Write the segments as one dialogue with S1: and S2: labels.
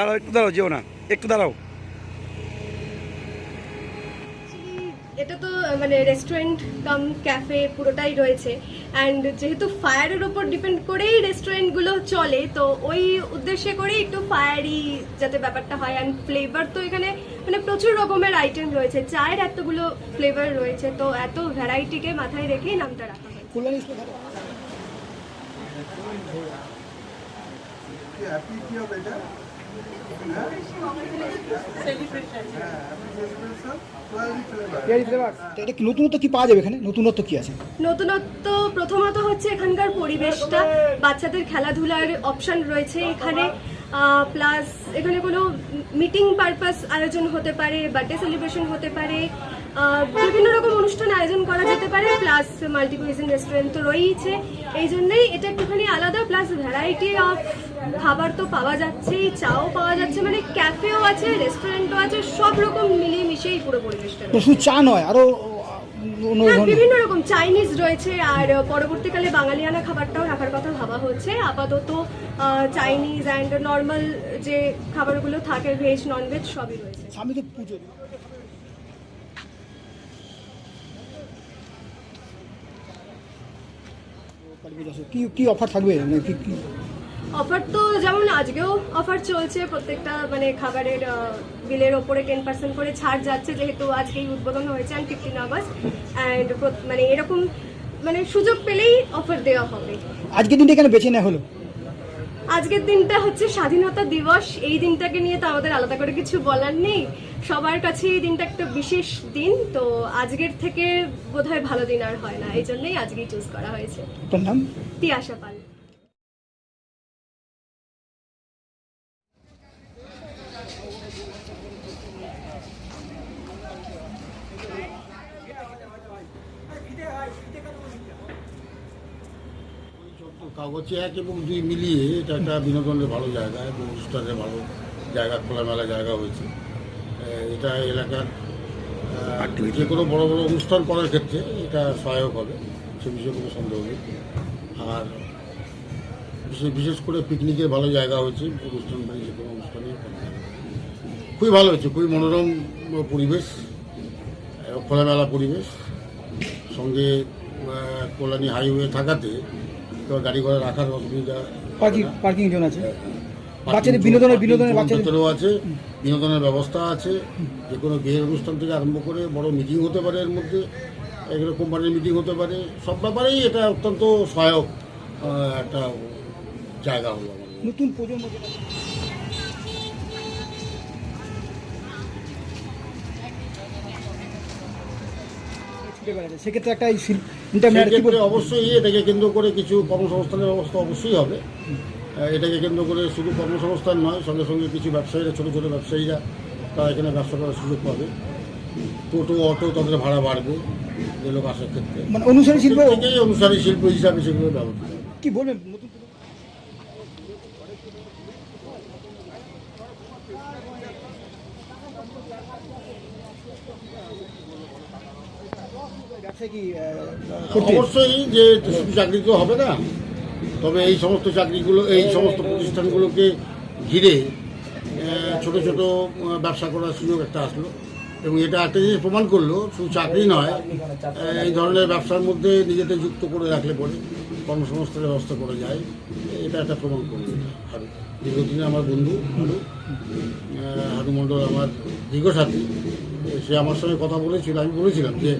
S1: দাঁড়াও একটু দাঁড়াও যেও না একটু দাঁড়াও।
S2: এটা তো মানে রেস্টুরেন্ট কাম ক্যাফে পুরোটাই রয়েছে। অ্যান্ড যেহেতু ফায়ারের ওপর ডিপেন্ড করেই রেস্টুরেন্টগুলো চলে তো ওই উদ্দেশ্যে করেই একটু ফায়ারি যাতে ব্যাপারটা হয়। অ্যান্ড ফ্লেভার তো এখানে মানে প্রচুর রকমের আইটেম রয়েছে। চায়ের এতগুলো ফ্লেভার রয়েছে তো এত ভ্যারাইটিকে মাথায় রেখেই নামটা রাখা হয়।
S3: হ্যাপি কি হবে এটা
S4: নতুনত্ব কি পাওয়া যাবে এখানে? নতুনত্ব কি আছে?
S2: নতুনত্ব প্রথমত হচ্ছে এখানকার পরিবেশটা। বাচ্চাদের খেলাধুলার অপশন রয়েছে এখানে। প্লাস এখানে কোনো মিটিং পারপাস আয়োজন হতে পারে বার্থডে সেলিব্রেশন হতে পারে। বিভিন্ন রকম পারে প্লাস মাল্টিকুইজিন রেস্টুরেন্ট তো রয়েইছে। এই জন্যই এটা একটুখানি আলাদা প্লাস ভ্যারাইটি অফ খাবার তো পাওয়া যাচ্ছেই চাও পাওয়া যাচ্ছে মানে ক্যাফেও আছে রেস্টুরেন্টও আছে সব রকম মিলিয়ে মিশিয়েই পুরো পরিবেশটা
S4: শুধু চা নয় আরও অন্য
S2: হ্যাঁ বিভিন্ন রকম চাইনিজ রয়েছে আর পরবর্তীকালে বাঙালিয়ানা খাবারটাও রাখার কথা ভাবা হচ্ছে। আপাতত চাইনিজ অ্যান্ড নর্মাল যে খাবারগুলো থাকে ভেজ ননভেজ সবই রয়েছে।
S4: স্বামী তো পুজো। কি কি অফার থাকবে? মানে কি কি?
S2: অফার তো যেমন আজকেও অফার চলছে প্রত্যেকটা মানে খাবারের বিলের ওপরে টেন পার্সেন্ট করে ছাড় যাচ্ছে যেহেতু আজকেই উদ্বোধন হয়েছে অ্যান্ড ফিফটিন আগস্ট অ্যান্ড মানে এরকম মানে সুযোগ পেলেই অফার দেওয়া হবে।
S4: আজকের দিনটা এখানে বেছে নেওয়া হলো?
S2: আজকের দিনটা হচ্ছে স্বাধীনতা দিবস। এই দিনটাকে নিয়ে তো আমাদের আলাদা করে কিছু বলার নেই। সবার কাছে এই দিনটা একটা বিশেষ দিন তো আজকের থেকে বোধহয় ভালো দিন আর হয় না। এই জন্যই আজকেই চুজ করা হয়েছে।
S4: নাম?
S2: তিয়াশা পাল।
S5: কাগজে এক এবং দুই মিলিয়ে এটা একটা বিনোদনের ভালো জায়গা এবং অনুষ্ঠানের ভালো জায়গা খোলামেলা জায়গা হয়েছে। এটা এলাকার যে কোনো বড় বড় অনুষ্ঠান করার ক্ষেত্রে এটা সহায়ক হবে সে বিষয়ে কোনো সন্দেহ নেই। আর বিশেষ বিশেষ করে পিকনিকের ভালো জায়গা হয়েছে অনুষ্ঠান বাড়ি যে কোনো অনুষ্ঠানে খুবই ভালো হয়েছে খুবই মনোরম পরিবেশ খোলামেলা পরিবেশ। সঙ্গে কল্যাণী হাইওয়ে থাকাতে তো গাড়ি ঘোড়া রাখার অসুবিধা।
S4: পার্কিং পার্কিং জোন আছে? বাচ্চাদের বিনোদনের বিনোদনের
S5: বাচ্চাদেরও আছে বিনোদনের ব্যবস্থা আছে। যে কোনো বিয়ের অনুষ্ঠান থেকে আরম্ভ করে বড় মিটিং হতে পারে এর মধ্যে। এগুলো কোম্পানির মিটিং হতে পারে। সব ব্যাপারেই এটা অত্যন্ত সহায়ক একটা জায়গা হলো
S4: নতুন প্রজন্ম সেক্ষেত্রে একটা
S5: সেক্ষেত্রে অবশ্যই এটাকে কেন্দ্র করে কিছু কর্মসংস্থানের ব্যবস্থা অবশ্যই হবে। এটাকে কেন্দ্র করে শুধু কর্মসংস্থান নয় সঙ্গে সঙ্গে কিছু ব্যবসায়ীরা ছোটো ছোটো ব্যবসায়ীরা তারা এখানে ব্যবসা করার সুযোগ পাবে। টোটো অটো তাদের ভাড়া বাড়বে যে লোক আসার ক্ষেত্রে।
S4: মানে অনুসারী শিল্প
S5: অনুসারী শিল্প হিসাবে সেগুলো ব্যবহৃত হবে
S4: কি বলবেন? নতুন
S5: অবশ্যই যে শুধু চাকরি তো হবে না তবে এই সমস্ত চাকরিগুলো এই সমস্ত প্রতিষ্ঠানগুলোকে ঘিরে ছোট ছোট ব্যবসা করার সুযোগ একটা আসলো। এবং এটা একটা জিনিস প্রমাণ করল শুধু চাকরি নয় এই ধরনের ব্যবসার মধ্যে নিজেদের যুক্ত করে রাখলে পরে। কর্মসংস্থানের ব্যবস্থা করা যায় এটা একটা প্রমাণ করল হারু দীর্ঘদিনে আমার বন্ধু হারু আহ, হারু মণ্ডল আমার দীর্ঘ সাথী সে আমার সঙ্গে কথা বলেছিল আমি বলেছিলাম যে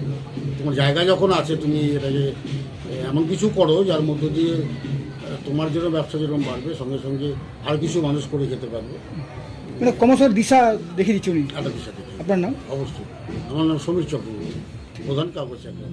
S5: তোমার জায়গা যখন আছে তুমি এটাকে এমন কিছু করো যার মধ্য দিয়ে তোমার জন্য ব্যবসা যেরকম বাড়বে সঙ্গে সঙ্গে আর কিছু মানুষ করে খেতে পারবে।
S4: মানে কর্মসংস্থান দিশা দেখে দিচ্ছে উনি।
S5: একটা দিশা থেকে
S4: আপনার নাম?
S5: অবশ্যই। আমার নাম সমীর চক্রবর্তী প্রধান কাগজ চাকরি।